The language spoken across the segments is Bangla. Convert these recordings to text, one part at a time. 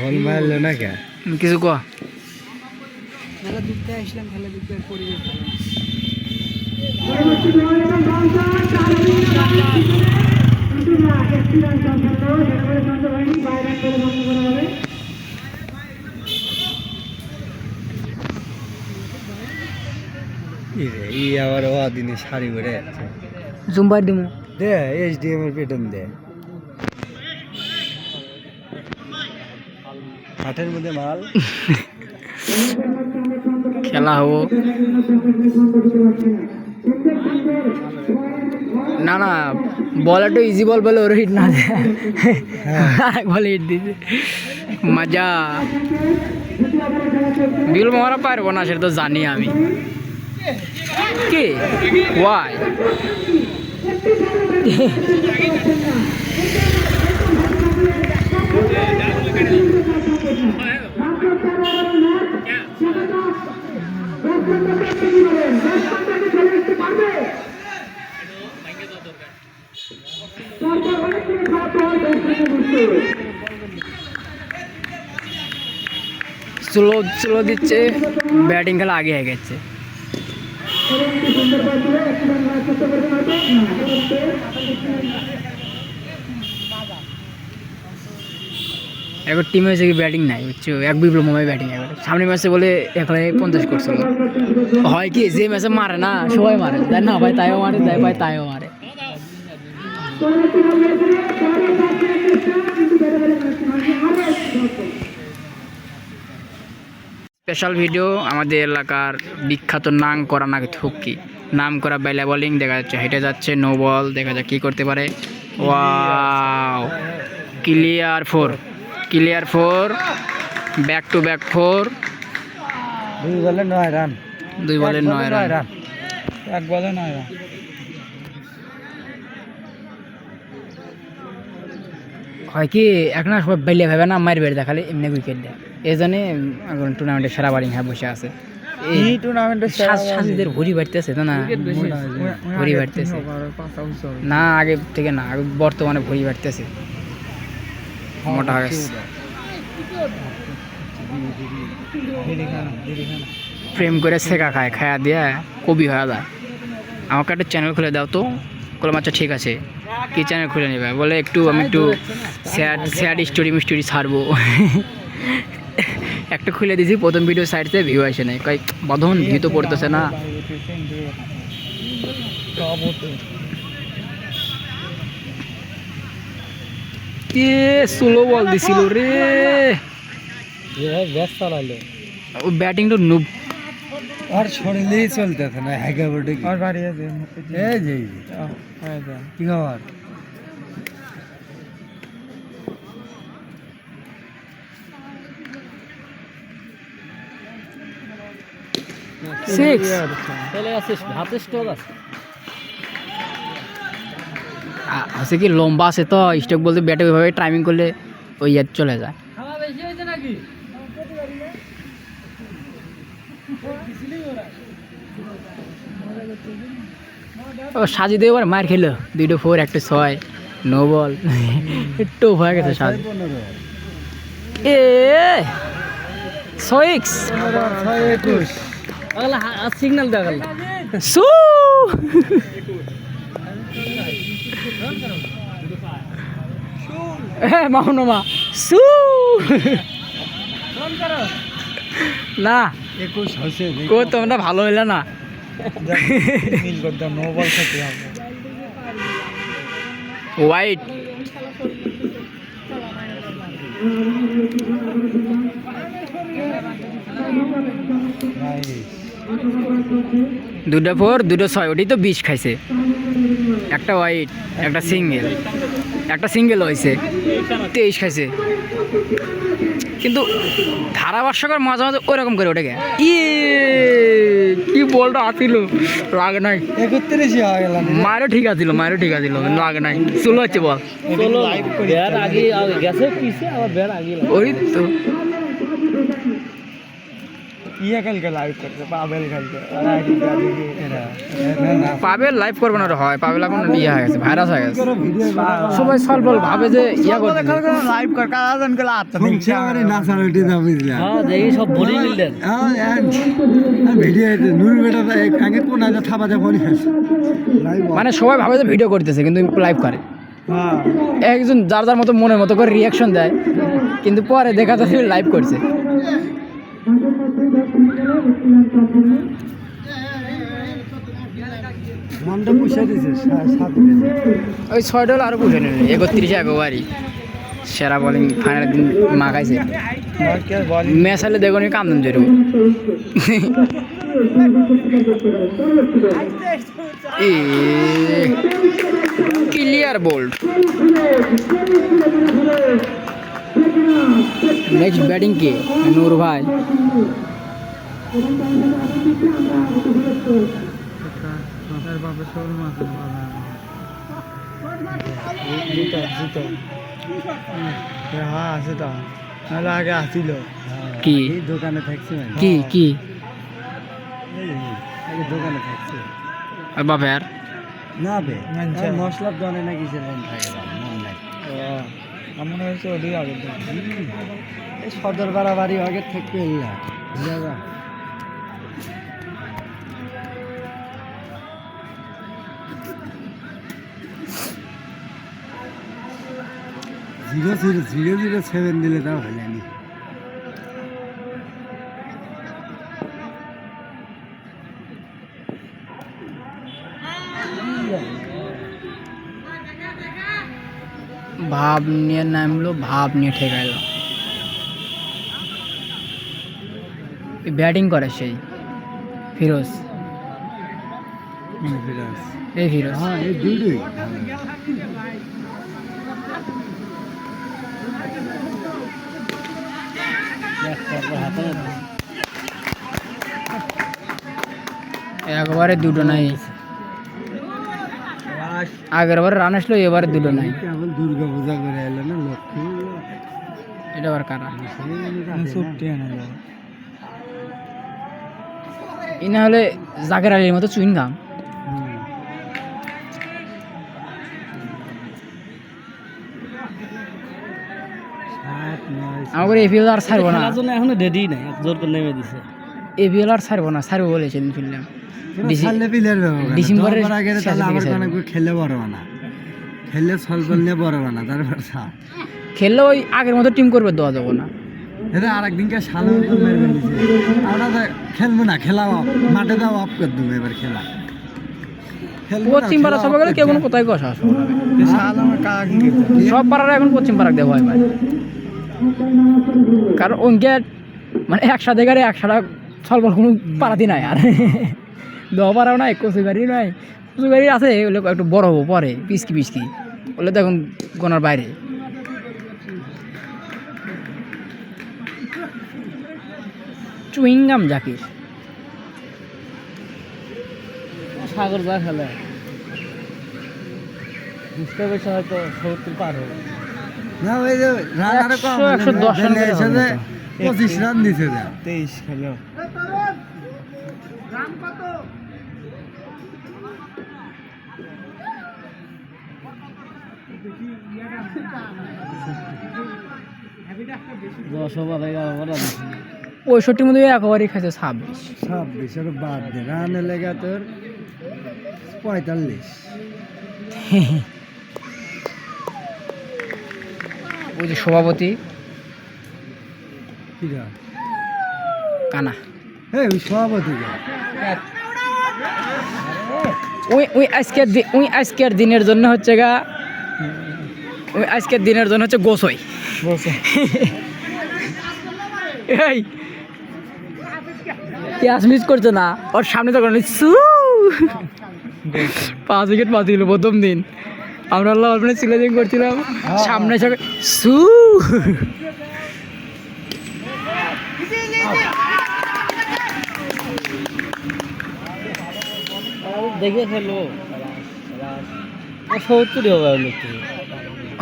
হল মারলো না কে কিছু ক খেলা দেখতে আসলাম খেলা দেখতে আর পরিবেশ ভালো ই রে ই আবার ও দিনে শাড়ি পরে আছে। জুম্বার দিমু। দে এইচডিএম এর পেটন দে। হাটের মধ্যে মাল। খেলা হব। না না বল একটু ইজি বল বলে ওর হিট না বলে হিট দিছে। মজা। বিল মারা পারব না সেটা তো জানি আমি। কি? ওয়াই স্লো স্লো দিচ্ছে ব্যাটিং খেলা আগে হয়ে গেছে এবার টিমে হয়েছে কি ব্যাটিং নাই, বুঝছ? এক বিপ্লব মোবাইল ব্যাটিং এবার। সামনের ম্যাচে বলে একলাই পঞ্চাশ করছিল হয় কি, যে ম্যাচে মারে না, সবাই মারে। তাই না, ভাই তাইও মারে তাই ভাই তাইও মারে। স্পেশাল ভিডিও আমাদের এলাকার বিখ্যাত নাম করা না থুকি নাম করা বেলা বলিং দেখা যাচ্ছে হেঁটে যাচ্ছে নো বল দেখা যাক কী করতে পারে। Wow clear four clear four back to back four. দুই বলে নয় রান। দুই বলে নয় রান। এক বলে নয় রান। হয় কি এখন সবাই বেলে ভাবে না মারি বেড়ে দেখালে এমনি উইকেট দেয়। এই জন্যে এখন টুর্নামেন্টে সেরা বারিং হ্যাঁ বসে আছে। এই টুর্নামেন্টের সাজিদের ভরি বাড়তেছে তো না? ভরি বাড়তেছে। না আগে থেকে না বর্তমানে ভরি বাড়তেছে। মোটা হয়ে। গেছে প্রেম করে শেখা খায় খায়া দিয়ে কবি হয়ে যায়। আমাকে একটা চ্যানেল খুলে দাও তো। বললাম আচ্ছা ঠিক আছে। কী চ্যানেল খুলে নেবে? বলে একটু আমি একটু স্যাড স্যাড স্টোরি মিস্টোরি ছাড়বো। একটা খুলে দিছি প্রথম ভিডিও সাইডতে ভিউ আসে নাই। কয় বধন ভিউ তো পড়তেছে না। কে স্লো বল দিছিল রে। ও ব্যাটিং তো নুব আর ছড়লেই চলতেছে না আর বাড়ি আছে। এই যে কি খবর? সিক্স চলে আসিস হাতে স্টক আছে। কি লম্বা আছে তো স্টক বলতে ব্যাটে ওইভাবে টাইমিং করলে ওই ইয়ার চলে যায়। ও সাজি দিয়ে এবার মার খেলো। দুইটো ফোর একটা ছয় নো বল একটু হয়ে গেছে সাজি এ ছয় একুশ। আগলা সিগন্যাল দেখাল সু! মাহুনমা সু! না একুশ হয়েছে ও তোমরা ভালো হইলে না। মিল করতাম দুটো ফোর দুটো ছয় ওটাই তো বিষ খাইছে। একটা হোয়াইট একটা সিঙ্গেল একটা সিঙ্গেল হয়েছে তেইশ খাইছে। কিন্তু ধারাভাষ্যকর মাঝে মাঝে ওরকম করে ওটাকে ই কি বলটা আতিল লাগে নাই। মায়েরও ঠিক আছিল মায়েরও ঠিক আছিল লাগে নাই। চলো হচ্ছে বল। ব্যাট আগে গেছে পিছে আবার ব্যাট আগে ওই তো। ইয়ে কালকে লাইভ করছে পাবেল কালকে পাবেল লাইভ করবে না হয় পাবেল এখন ইয়ে হয়ে গেছে ভাইরাস হয়ে গেছে। সবাই সলভ ভাবে যে ইয়া লাইভ কর কাজন গেল আত্মা শুনছি আমার নাচারটি না বুঝলাম হ্যাঁ দেখি সব বলি মিললেন ভিডিও নুর বেটা আগে কোন আগে থাবা যা ফোন মানে সবাই ভাবে যে ভিডিও করতেছে কিন্তু লাইভ করে। হ্যাঁ। একজন যার যার মতো মনের মতো করে রিয়াকশন দেয় কিন্তু পরে দেখা যাচ্ছে লাইভ করছে মনটা পুষে দিছে সাত ওই ছয় ডলার আরও বুঝে নিল একত্রিশে একেবারই সেরা বলিং ফাইনাল দিন মাখাইছে ম্যাচ হলে দেখুন কান্দন জরু ক্লিয়ার বোল্ড নেক্সট ব্যাটিং কে? নূর ভাই। তার বাপের সব মাথা জুতো জুতো হ্যাঁ আছে তো নাহলে আগে আসিল কি? দোকানে থাকছে কি কি? আগে দোকানে থাকছে আর? বাপের না বে মশলার দোকানে নাকি সেরকম থাকে মন নাই। আমার মনে হচ্ছে ওটাই আগে এই সদর বাড়াবাড়ি আগের থেকে zero zero zero zero seven দিলে তাও হয়নি ভাব নিয়ে নামলো ভাব নিয়ে ঠেকাইলো ব্যাটিং করে সেই ফিরোজ ফিরাস এই ফিরোজ হ্যাঁ এই দুটোই একবারে দুটো নাই। আগের বার রান আসলো এবারে দুটো নাই। দুর্গা পূজা করে এলো না লক্ষ্মী এটা আবার কারা আনা যাবে ইনা হলে জাকের আলীর মতো চুইন আমাকে এপিএল আর ছাড়বো না। জন্য এখনও রেডি নাই জোর করে নেমে দিছে। এপিএল আর ছাড়বো না ছাড়বো বলেছে দিন ফিরলাম। ডিসেম্বরের ডিসেম্বরের আগে আমার খেললে বড় না। খেললে সলবল নিয়ে বড় না তারপর খেললে ওই আগের মতো টিম করবে দেওয়া যাব না। এটা আর একদিনকে সালো মেরবে আমরা তো খেলব না খেলা মাঠে দাও অফ করে দেবো এবার খেলা। পশ্চিম পাড়া সবাই গেলে কেউ কোনো কোথায় কষা আমার? সব পাড়ার এখন পশ্চিম পাড়া দেওয়া হয় ভাই কারণ ওনকে মানে একসাথে গাড়ি, একসাথে সলভ কোনো পাড়াতি নাই আর। দেওয়া নাই, কচু গাড়ি নাই। কচু গাড়ি আছে, ওগুলো একটু বড় হব পরে পিসকি পিসকি ওগুলো তো এখন গোনার বাইরে। চুইংগাম জাকির। সাগর যা খেলে। বুঝতে পারছে হয়তো সত্তর পার হবে না ওই যে রান আরও কম একশো, দশ রান পঁচিশ রান দিছে তেইশ খেলো। পঁয়ষট্টির মধ্যে একেবারেই খাইছে ছাব্বিশ। ছাব্বিশ ওর বাদ দে রান লেগা তোর পঁয়তাল্লিশ। ওই যে সভাপতি। কানা। এই ওই সভাপতি ওই ওই আজকের ওই আজকের দিনের জন্য হচ্ছে গা ওই আজকের দিনের জন্য হচ্ছে গোসই। বসে এই। ক্যাশ মিস করছে না? ওর সামনে তখন সু। পাঁচ উইকেট পাঁচ দিল প্রথম দিন। আমরা আল্লাহ ওখানে সিলেজিং করছিলাম। সামনে সব সু। দেখে হবে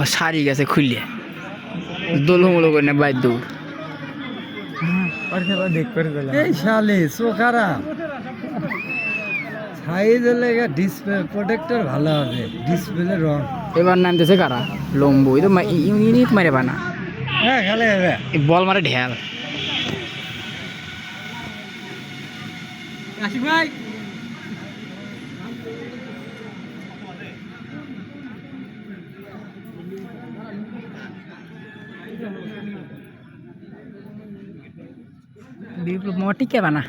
ও সারি গেছে খুললে। দোলমুলো করে না বাইর দৌড় দেখ করে দিলাম এই শালে চোখারা সাইজ লেগে ডিসপ্লে প্রোটেক্টর ভালো হবে। ডিসপ্লে রং। এবার নামতেছে কারা? লম্বু। এই তো মা- ই- ইউনিট মারে বানা। হ্যাঁ খেলে হবে এই বল মারে ঢেল। আশিক ভাই। বিপ্লব মামা টিকে বানা।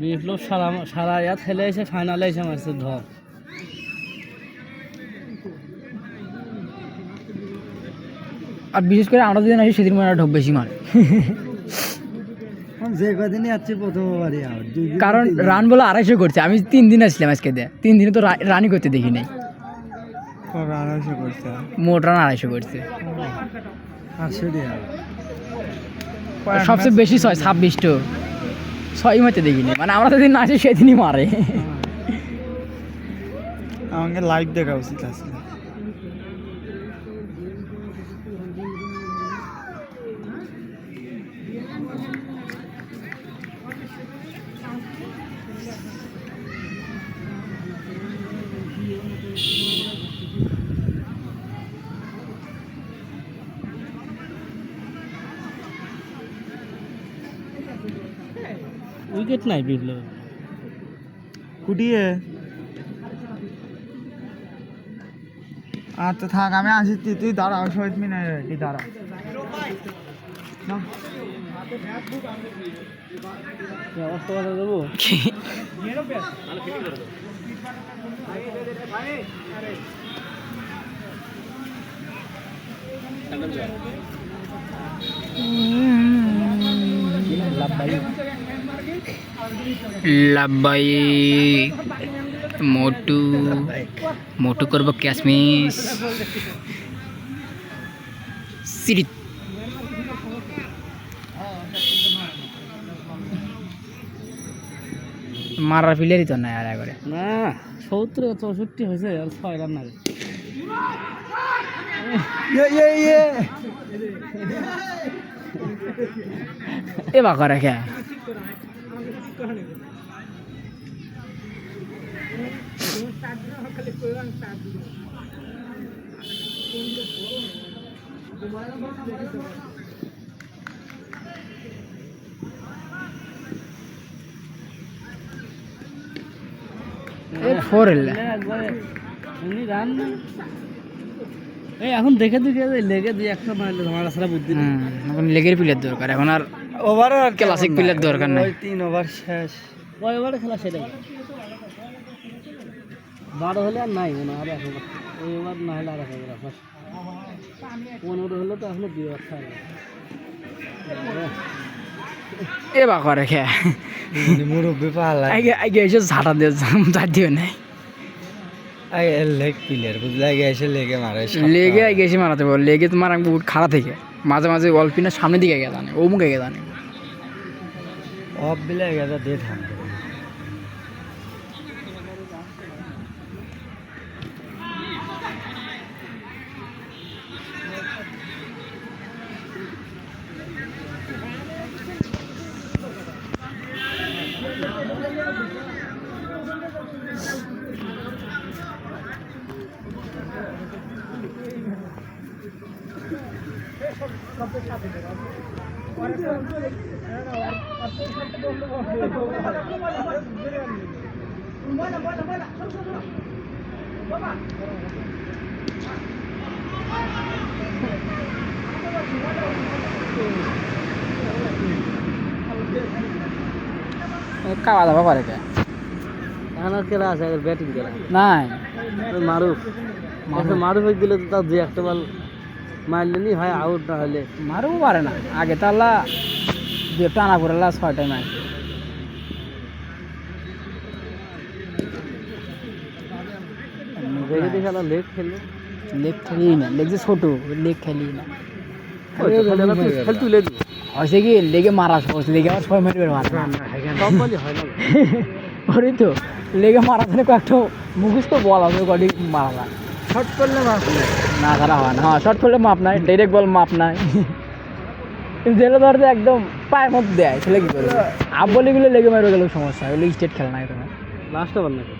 বিপ্লব সারা সারা ইয়া খেলে এসে ফাইনালে এসে মারছে ধর। আর বিশেষ করে আমরা যেদিন আসি সেদিন মনে ঢোক বেশি মারে। যে কদিনই আছি প্রথমবারই দিন কারণ রান বলে আড়াইশো করছে। আমি তিন দিন আসলাম আজকে দিয়ে তিন দিনে তো রানই করতে দেখি নাই। আড়াইশো করছে? মোট রান আড়াইশো করছে। আটশো দিয়ে সবচেয়ে বেশি ছয় ছাব্বিশটো ছয় মতে দেখিনি। মানে আমরা যেদিন আসি সেদিনই মারে। আমাকে লাইভ দেখা উচিত আসলে উইকেট নাই বিপ্লব কুটিয়ে। আচ্ছা থাক আমি আসি তুই তুই দাঁড়াও শহীদ মিনার তুই দাঁড়া। কি? অবস্থা লাব্বাই মোটু মোটু করব ক্যাশমিস সিরি মারার প্লেয়ারই তো নাই আর একবারে। না সত্তর চৌষট্টি হয়েছে আর ছয় রান না ইয়ে ইয়ে ইয়ে। এ বাকা রেখে ফোর এলে। এমনি রান না? এই এখন দেখে দেখে লেগে দিয়ে একটা মারলে তোমার ছাড়া বুদ্ধি নেই। এখন লেগের প্লেয়ার দরকার। এখন আর ওভার আর Classic player দরকার নাই। ওই তিন ওভার শেষ। কয় ওভারে খেলা সেটাই। বারো হলে আর নাই মনে আর এক ওভার ওই ওভার না হলে আর এক ওভার আপনার পনেরো হলে তো এখনও দুই ওভার থাকবে এ বাকা রেখে মুরব্বী পালা। আগে আগে এসে ঝাঁটা দিয়ে যা দিও নাই। লেগ প্লেয়ার বুঝলে? আগে এসে লেগে মারে লেগে আগে এসে মারাতে পারো। লেগে তোমার বহুত খারাপ থেকে। মাঝে মাঝে অল্পিনের সামনের দিকে গেছে ও মুখে গেছে অফ বিলে গেছে দিয়ে থামবে খাওয়া দাওয়া করে কে? এখন খেলা আছে ব্যাটিং খেলা নাই। মারুফ। মারুফ। মারুফ দিলে তো তার দুই একটা বল মারলে নি হয় আউট না হলে। মারবো পারে না। আগে তো আল্লাহ দু টানা করে আল্লাহ ছয়টা ম্যাচ দেখে দেখে খেলা লেগ খেলবে লেগ খেলি না লেগ যে ছোট লেগ খেলি না। খেলে খেল তুলে হয়েছে কি লেগে মারা সহজ লেগে আবার ছয় মারবে মারা ওরই তো লেগে মারা ধরে কয়েকটা মুখস্থ বল হবে কটি মারা যায়। শর্ট করলে মাছ না ধরা হয় না। হ্যাঁ শর্ট করলে মাপ নাই ডাইরেক্ট বল মাপ নাই। ধরতে একদম পায়ের মধ্যে দেয় ছেলে কি করবে? আপ বলিগুলো লেগে মেরে গেলেও সমস্যা ওগুলো স্টেট খেলা নাই তোমার নাকি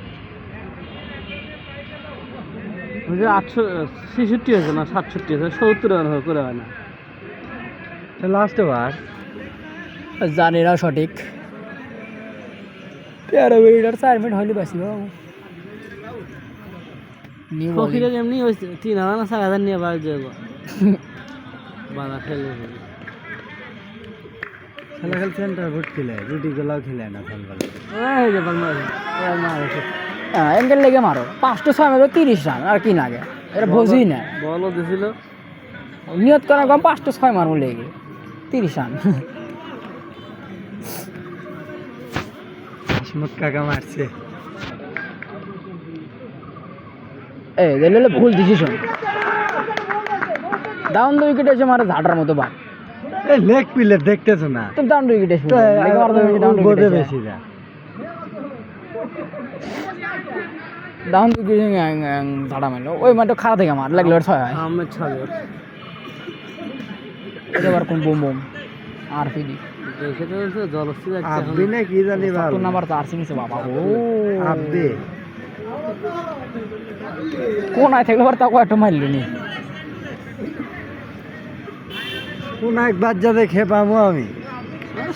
ওই যে আটশো ছেষট্টি হয়েছে না সাতষট্টি হয়েছে সত্তর রান করে হয় না। লাস্ট ওভার সঠিক। তেরো মিনিট আর চার মিনিট হলে বাঁচি বাবু ফকিরের এমনি হয়েছে তিন হাজার না চার হাজার নিয়ে বাড়ি যাব বাধা খেলে খেলা খেল সেন্টার ফুট খেলে রুটি গোলাও খেলে না সকালে এই যে বাংলাদেশ হ্যাঁ এঙ্গেল লেগে মারো। পাঁচটা ছয় মারো তিরিশ রান আর কি লাগে? এটা বুঝি না। বলও দিছিল। নিয়ত করার কম পাঁচটা ছয় মারবো লেগে। তিরিশ রান। কাকা মারছে। এ দিলে ভুল ডিসিশন ডাউন দুই উইকেট এসে মারে ঝাঁটার মতো এই লেগ পিলে দেখতেছো না? তুমি ডাউন দুই উইকেট এসে। বেশি যা ডাউন দুই উইকেট ঝাঁটা মারলো। ওই মাঠে খারাপ থেকে মার লাগল ছয় হয়। আমের ছয় এবার কোন বোম বোম। আর দেখে তো আব্বি না কি জানি ভালো। নাম্বার তো আর সিমিছে বাবা। ও। আব্বি। কোন আয় থাকলে তা কয়েকটা মারলি নি? কোন একবার যাতে খেপামো আমি। আরে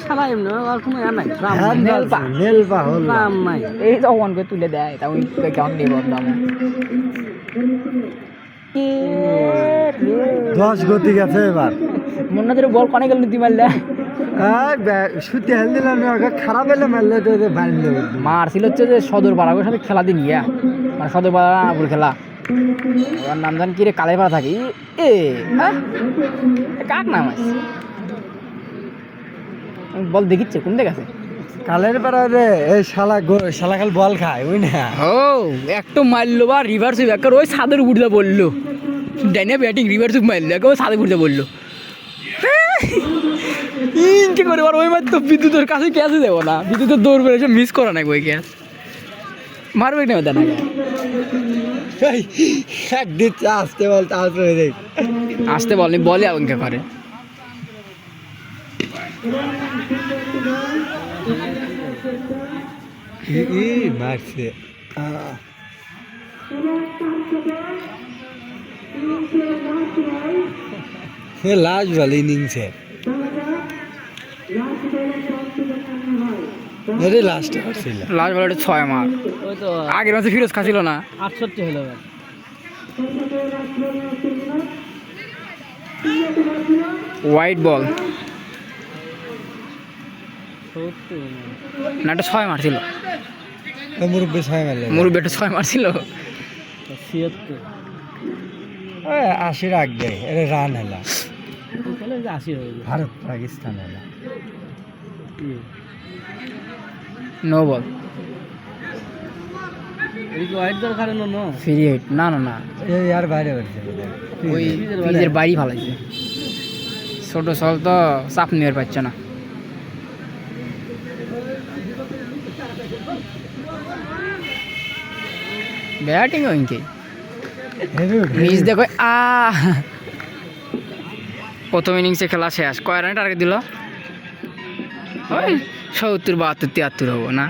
শালা এমনি আর কোনো ইয়া নাই দাম হ্যাঁ, নাই। এই তো ওয়ান করে তুলে দেয় তা ওই কেমন নেব দাম দশ গতি গেছে এবার। বল কনে গেল তুই মারলে। আর ব্যাগ সুতি হেল দিলাম না, ওকে খারাপ হলে মারলে তো ওদের মারছিল হচ্ছে যে সদর পাড়ার সাথে খেলা দিন ইয়া। মানে সদর পাড়া খেলা। ওর নাম জানি কি রে কালে পাড়া থাকি। এ হ্যাঁ কাক নাম আছে? বল দেখিচ্ছে কোন দিকে আছে? কালের পাড়া রে এই শালা গো- শালা খাল বল খায় বুঝ না। ও একটু মারলো বা রিভার্স ব্যাকার ওই ছাদের উঠতে বলল। ডাইনে ব্যাটিং রিভার্স মারলো একেবারে ছাদে উঠতে বলল। ইনকে করে আর ওই মার তো বিদ্যুতের কাছে ক্যাচে দেবো না? বিদ্যুতের দৌড় করে এসে মিস করা নাই ওই ক্যাচ মারবে না দেয় না। এই, এক দিচ্ছে আসতে বল তারপরে দেখ আসতে বলেনি বলে আঙ্কে করে। ই মারছে। এ লাস্ট বল ইনিংসে এটাই লাস্ট ছিল লাস্ট বলে ছয় মার। ওই তো আগের মাসে ফিরোজ খাচ্ছিল না। আটষট্টি হলো হোয়াইট বল না একটা ছয় মারছিল মুরব্বী ছয় মারলে মুরব্বী একটা ছয় মারছিল ছিয়াত্তর। ওই আশি রাখবে এটা রান হলা। তাহলে যে আশি হয়ে ভারত পাকিস্তান হলা। নো বল এই কি হোয়াইট দরকার না নো ফ্রি হিট না না না। আর বাইরে হচ্ছে ওই নিজের বাড়ি ভালাইছে ছোট সল তো চাপ নিয়ে পাচ্ছে না। ব্যাটিং ওইকে মিস দেখো আ। প্রথম ইনিংসে খেলা শেষ। কয় রানে টার্গেট দিল? ওই সত্তর বাহাত্তর তিয়াত্তর হব না।